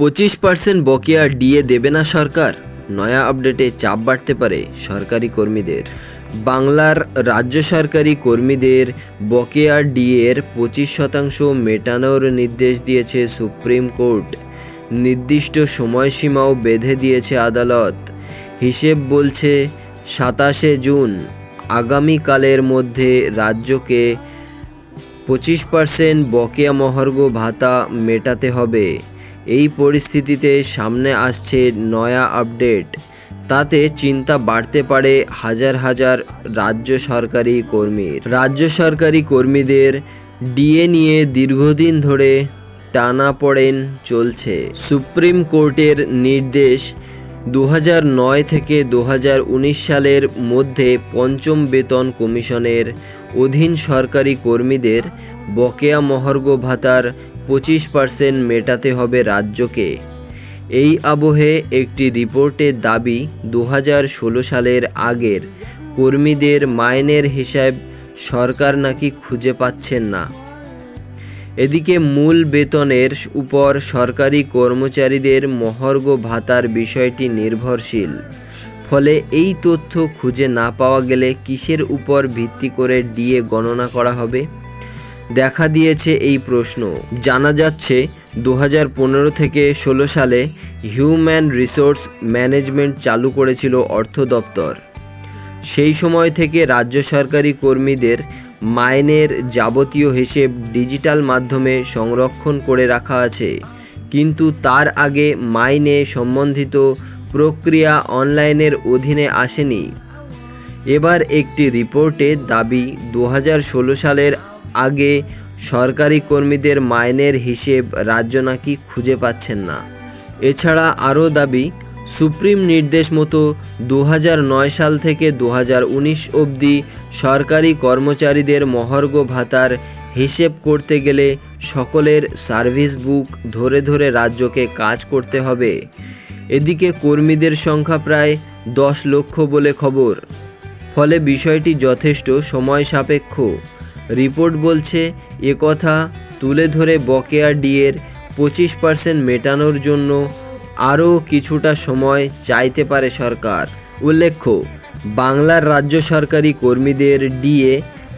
পঁচিশ পার্সেন্ট বকেয়া ডিএ দেবে না সরকার। নয়া আপডেটে চাপ বাড়তে পারে সরকারি কর্মীদের। বাংলার রাজ্য সরকারি কর্মীদের বকেয়া ডিএর পঁচিশ শতাংশ মেটানোর নির্দেশ দিয়েছে সুপ্রিম কোর্ট। নির্দিষ্ট সময়সীমাও বেঁধে দিয়েছে আদালত। হিসেব বলছে সাতাশে জুন। আগামীকালের মধ্যে রাজ্যকে পঁচিশ পার্সেন্ট বকেয়া মহার্ঘ ভাতা মেটাতে হবে। এই পরিস্থিতিতে সামনে আসছে নয়া আপডেট। তাতে চিন্তা বাড়তে পারে হাজার হাজার রাজ্য সরকারি কর্মীর। রাজ্য সরকারি কর্মীদের ডিএ নিয়ে দীর্ঘদিন ধরে টানাপড়েন চলছে। সুপ্রিম কোর্টের নির্দেশ দু নয় থেকে দু হাজার উনিশ সালের মধ্যে পঞ্চম বেতন কমিশনের অধীন সরকারি কর্মীদের বকেয়া মহার্ঘ ভাতার পঁচিশ পার্সেন্ট মেটাতে হবে রাজ্যকে। এই আবহে একটি রিপোর্টের দাবি দু হাজার ষোলো সালের আগের। কর্মীদের মাইনের হিসাব সরকার নাকি খুঁজে পাচ্ছেন না। এদিকে মূল বেতনের উপর সরকারি কর্মচারীদের মহার্ঘ ভাতার বিষয়টি নির্ভরশীল। ফলে এই তথ্য খুঁজে না পাওয়া গেলে কিসের উপর ভিত্তি করে ডিএ গণনা করা হবে? দেখা দিয়েছে এই প্রশ্ন। জানা যাচ্ছে দু হাজার পনেরো থেকে ষোলো সালে হিউম্যান রিসোর্স ম্যানেজমেন্ট চালু করেছিল অর্থ দপ্তর। সেই সময় থেকে রাজ্য সরকারি কর্মীদের মাইনের যাবতীয় হিসেব ডিজিটাল মাধ্যমে সংরক্ষণ করে রাখা আছে। কিন্তু তার আগে মাইনে সম্বন্ধিত প্রক্রিয়া অনলাইনের অধীনে আসেনি। এবার একটি রিপোর্টে দাবি দু হাজার ষোলো সালের আগে সরকারি কর্মীদের মাইনের হিসেব রাজ্য নাকি খুঁজে পাচ্ছেন না। এছাড়া আরও দাবি, সুপ্রিম নির্দেশ মতো দু হাজার নয় সাল থেকে দু হাজার উনিশ অবধি সরকারি কর্মচারীদের মহার্ঘ ভাতার হিসেব করতে গেলে সকলের সার্ভিস বুক ধরে ধরে রাজ্যকে কাজ করতে হবে। এদিকে কর্মীদের সংখ্যা প্রায় দশ লক্ষ বলে খবর। ফলে বিষয়টি যথেষ্ট সময় সাপেক্ষ। রিপোর্ট বলছে একথা তুলে ধরে বকেয়া ডিএর পঁচিশ পার্সেন্ট মেটানোর জন্য আরও কিছুটা সময় চাইতে পারে সরকার। উল্লেখ্য, বাংলার রাজ্য সরকারি কর্মীদের ডিএ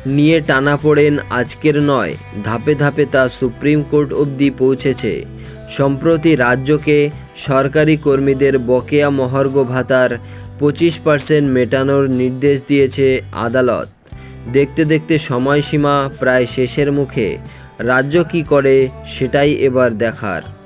নিয়ে টানাপোড়েন আজকের নয়, ধাপে ধাপে তা সুপ্রিম কোর্ট অবধি পৌঁছেছে। সম্প্রতি রাজ্যকে সরকারি কর্মীদের বকেয়া মহার্ঘ ভাতার পঁচিশ পার্সেন্ট মেটানোর নির্দেশ দিয়েছে আদালত। দেখতে দেখতে সময়সীমা প্রায় শেষের মুখে। রাজ্য কী করে সেটাই এবার দেখার।